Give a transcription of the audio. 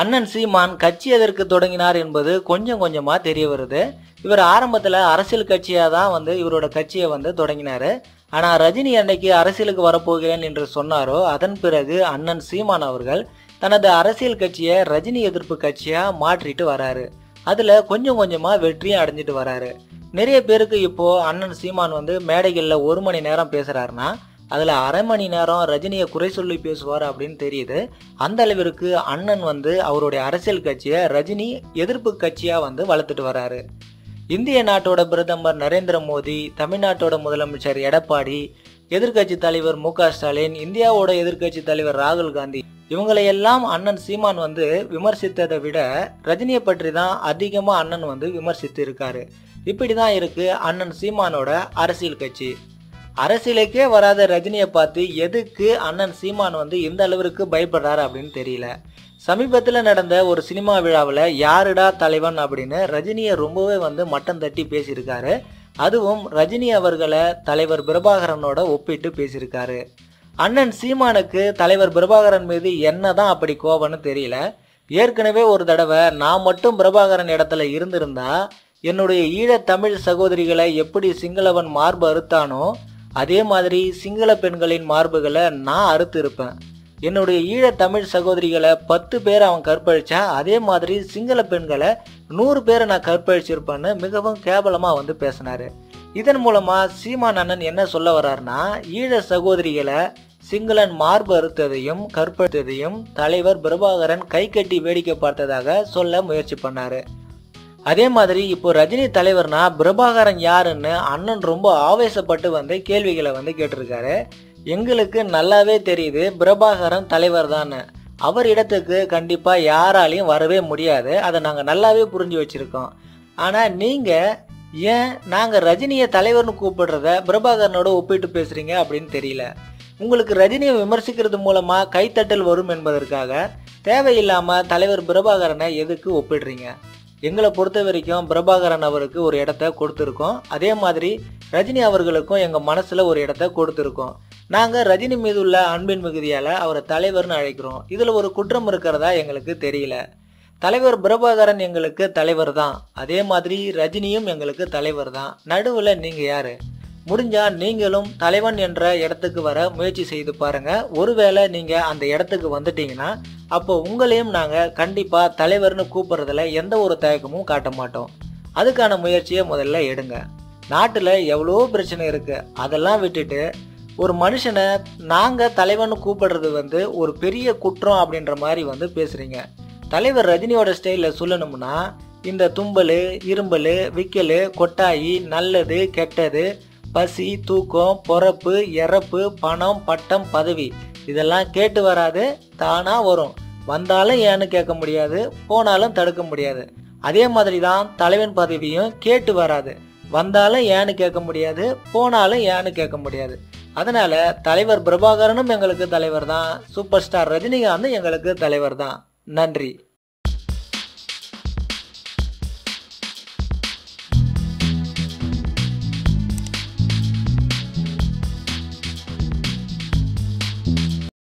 அண்ணன் சீமான் கட்சி எதற்கு தொடங்கினார் என்பது கொஞ்சம் கொஞ்சமாக தெரிய வருது. இவர் ஆரம்பத்தில் அரசியல் கட்சியாக தான் வந்து இவரோட கட்சியை வந்து தொடங்கினார். ஆனால் ரஜினி அன்னைக்கு அரசியலுக்கு வரப்போகிறேன் என்று சொன்னாரோ அதன் பிறகு அண்ணன் சீமான் அவர்கள் தனது அரசியல் கட்சியை ரஜினி எதிர்ப்பு கட்சியாக மாற்றிட்டு வராரு. அதில் கொஞ்சம் கொஞ்சமாக வெற்றியும் அடைஞ்சிட்டு வராரு. நிறைய பேருக்கு இப்போது அண்ணன் சீமான் வந்து மேடைகளில் ஒரு மணி நேரம் பேசுகிறாருன்னா அதில் அரை மணி நேரம் ரஜினியை குறை சொல்லி பேசுவார் அப்படின்னு தெரியுது. அந்த அளவிற்கு அண்ணன் வந்து அவருடைய அரசியல் கட்சியை ரஜினி எதிர்ப்பு கட்சியாக வந்து வளர்த்துட்டு வராரு. இந்திய நாட்டோட பிரதமர் நரேந்திர மோடி தமிழ்நாட்டோட முதலமைச்சர் எடப்பாடி எதிர்க்கட்சி தலைவர் மு க ஸ்டாலின் இந்தியாவோட எதிர்க்கட்சி தலைவர் ராகுல் காந்தி இவங்களையெல்லாம் அண்ணன் சீமான் வந்து விமர்சித்ததை விட ரஜினியை பற்றி தான் அதிகமாக அண்ணன் வந்து விமர்சித்து இருக்காரு. இப்படி தான் இருக்குது அண்ணன் சீமானோட அரசியல் கட்சி. அரசியலுக்கே வராத ரஜினியை பார்த்து எதுக்கு அண்ணன் சீமான் வந்து இந்த அளவிற்கு பயப்படுறாரு அப்படின்னு தெரியல. சமீபத்தில் நடந்த ஒரு சினிமா விழாவில் யாருடா தலைவன் அப்படின்னு ரஜினியை ரொம்பவே வந்து மட்டம் தட்டி பேசியிருக்காரு. அதுவும் ரஜினி அவர்களை தலைவர் பிரபாகரனோட ஒப்பிட்டு பேசியிருக்காரு. அண்ணன் சீமானுக்கு தலைவர் பிரபாகரன் மீது என்னதான் அப்படி கோபம்னு தெரியல. ஏற்கனவே ஒரு தடவை நான் மட்டும் பிரபாகரன் இடத்துல இருந்திருந்தா என்னுடைய ஈழத் தமிழ் சகோதரிகளை எப்படி சிங்களவன் மார்பு அறுத்தானோ அதே மாதிரி சிங்கள பெண்களின் மார்புகளை நான் அறுத்து இருப்பேன் என்னுடைய ஈழ தமிழ் சகோதரிகளை பத்து பேர் அவன் கற்பழிச்சா அதே மாதிரி சிங்கள பெண்களை நூறு பேரை நான் கற்பழிச்சிருப்பேன்னு மிகவும் கேவலமாக வந்து பேசினாரு. இதன் மூலமா சீமான் அண்ணன் என்ன சொல்ல வர்றாருன்னா ஈழ சகோதரிகளை சிங்களன் மார்பு அறுத்ததையும் கற்பழித்ததையும் தலைவர் பிரபாகரன் கை கட்டி வேடிக்கை பார்த்ததாக சொல்ல முயற்சி பண்ணாரு. அதே மாதிரி இப்போ ரஜினி தலைவர்னா பிரபாகரன் யாருன்னு அண்ணன் ரொம்ப ஆவேசப்பட்டு வந்து கேள்விகளை வந்து கேட்டிருக்காரு. எங்களுக்கு நல்லாவே தெரியுது பிரபாகரன் தலைவர் தான் அவர் இடத்துக்கு கண்டிப்பாக யாராலையும் வரவே முடியாது. அதை நாங்கள் நல்லாவே புரிஞ்சு வச்சுருக்கோம். ஆனால் நீங்கள் ஏன் நாங்கள் ரஜினியை தலைவர்னு கூப்பிடுறத பிரபாகரனோட ஒப்பிட்டு பேசுகிறீங்க அப்படின்னு தெரியல. உங்களுக்கு ரஜினியை விமர்சிக்கிறது மூலமாக கைத்தட்டல் வரும் என்பதற்காக தேவையில்லாமல் தலைவர் பிரபாகரனை எதுக்கு ஒப்பிடுறீங்க? எங்களை பொறுத்த வரைக்கும் பிரபாகரன் அவருக்கு ஒரு இடத்த கொடுத்துருக்கோம். அதே மாதிரி ரஜினி அவர்களுக்கும் எங்கள் மனசில் ஒரு இடத்த கொடுத்துருக்கோம். நாங்கள் ரஜினி மீது உள்ள அன்பின் மிகுதியால் அவரை தலைவர்னு அழைக்கிறோம். இதில் ஒரு குற்றம் இருக்கிறதா எங்களுக்கு தெரியல. தலைவர் பிரபாகரன் எங்களுக்கு தலைவர் தான் அதே மாதிரி ரஜினியும் எங்களுக்கு தலைவர் தான் நடுவில் நீங்கள் யார்? முடிஞ்சா நீங்களும் தலைவன் என்ற இடத்துக்கு வர முயற்சி செய்து பாருங்க. ஒருவேளை நீங்க அந்த இடத்துக்கு வந்துட்டீங்கன்னா அப்போ உங்களையும் நாங்க கண்டிப்பா தலைவர்னு கூப்பிடுறதுல எந்த ஒரு தயக்கமும் காட்ட மாட்டோம். அதுக்கான முயற்சியை முதல்ல எடுங்க. நாட்டில் எவ்வளோ பிரச்சனை இருக்கு அதெல்லாம் விட்டுட்டு ஒரு மனுஷனை நாங்கள் தலைவன் கூப்பிடுறது வந்து ஒரு பெரிய குற்றம் அப்படின்ற மாதிரி வந்து பேசுகிறீங்க தலைவர் ரஜினியோட ஸ்டைலில் சொல்லணும்னா இந்த தும்பல் இரும்பல் விக்கல் கொட்டாயி நல்லது கெட்டது பசி தூக்கம் பொறப்பு இறப்பு பணம் பட்டம் பதவி. இதெல்லாம் கேட்டு வராது தானாக வரும். வந்தாலும் ஏன்னு கேட்க முடியாது போனாலும் தடுக்க முடியாது. அதே மாதிரி தான் தலைவன் பதவியும் கேட்டு வராது. வந்தாலும் ஏன்னு கேட்க முடியாது போனாலும் ஏன்னு கேட்க முடியாது. அதனால தலைவர் பிரபாகரனும் எங்களுக்கு தலைவர் தான் சூப்பர் ஸ்டார் ரஜினிகாந்தும் எங்களுக்கு தலைவர் தான் நன்றி.